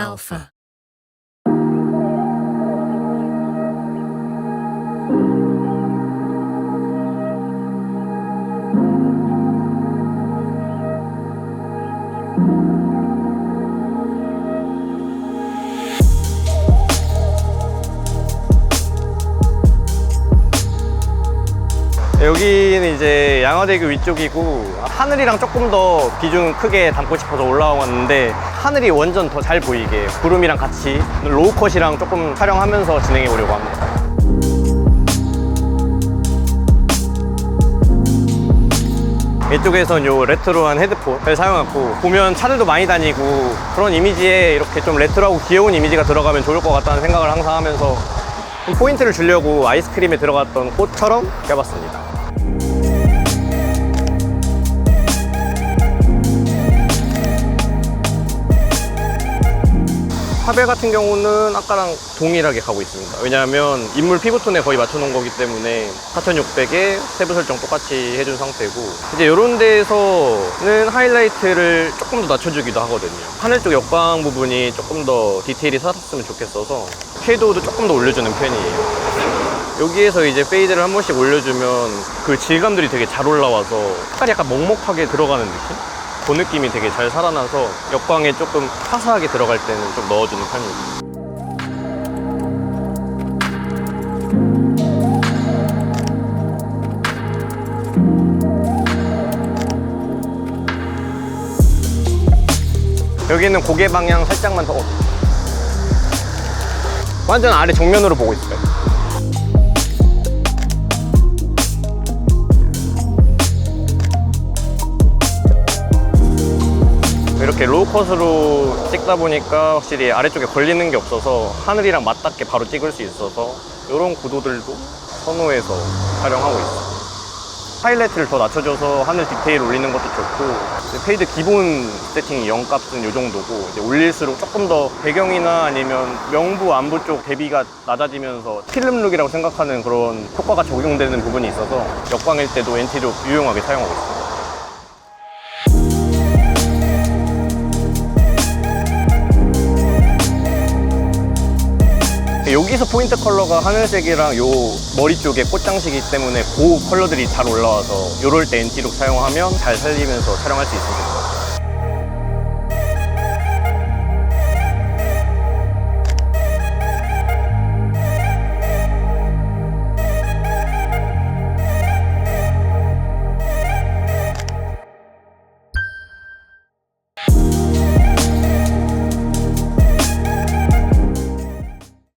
Alpha. 여기는 이제 양화대교 위쪽이고 하늘이랑 조금 더 비중 크게 담고 싶어서 올라왔는데 하늘이 완전 더 잘 보이게 구름이랑 같이 로우컷이랑 조금 촬영하면서 진행해 보려고 합니다. 이쪽에선 요 레트로한 헤드폰을 사용했고 보면 차들도 많이 다니고 그런 이미지에 이렇게 좀 레트로하고 귀여운 이미지가 들어가면 좋을 것 같다는 생각을 항상 하면서 좀 포인트를 주려고 아이스크림에 들어갔던 꽃처럼 껴봤습니다. 화벨 같은 경우는 아까랑 동일하게 가고 있습니다. 왜냐하면 인물 피부톤에 거의 맞춰놓은 거기 때문에 4600에 세부 설정 똑같이 해준 상태고 이제 이런 데에서는 하이라이트를 조금 더 낮춰주기도 하거든요. 하늘 쪽 역광 부분이 조금 더 디테일이 살았으면 좋겠어서 섀도우도 조금 더 올려주는 편이에요. 여기에서 이제 페이드를 한 번씩 올려주면 그 질감들이 되게 잘 올라와서 색깔이 약간 먹먹하게 들어가는 느낌? 그 느낌이 되게 잘 살아나서 역광에 조금 화사하게 들어갈 때는 좀 넣어주는 편이에요. 여기는 고개 방향 살짝만 더. 어. 완전 아래 정면으로 보고 있어요. 이렇게 로우컷으로 찍다 보니까 확실히 아래쪽에 걸리는 게 없어서 하늘이랑 맞닿게 바로 찍을 수 있어서 이런 구도들도 선호해서 촬영하고 있어요. 하이라이트를 더 낮춰줘서 하늘 디테일 올리는 것도 좋고 페이드 기본 세팅이 0값은 이 정도고 이제 올릴수록 조금 더 배경이나 아니면 명부 안부 쪽 대비가 낮아지면서 필름 룩이라고 생각하는 그런 효과가 적용되는 부분이 있어서 역광일 때도 NT로 유용하게 사용하고 있습니 여기서 포인트 컬러가 하늘색이랑 요 머리 쪽에 꽃장식이기 때문에 그 컬러들이 잘 올라와서 요럴 때 NT룩 사용하면 잘 살리면서 촬영할 수 있습니다.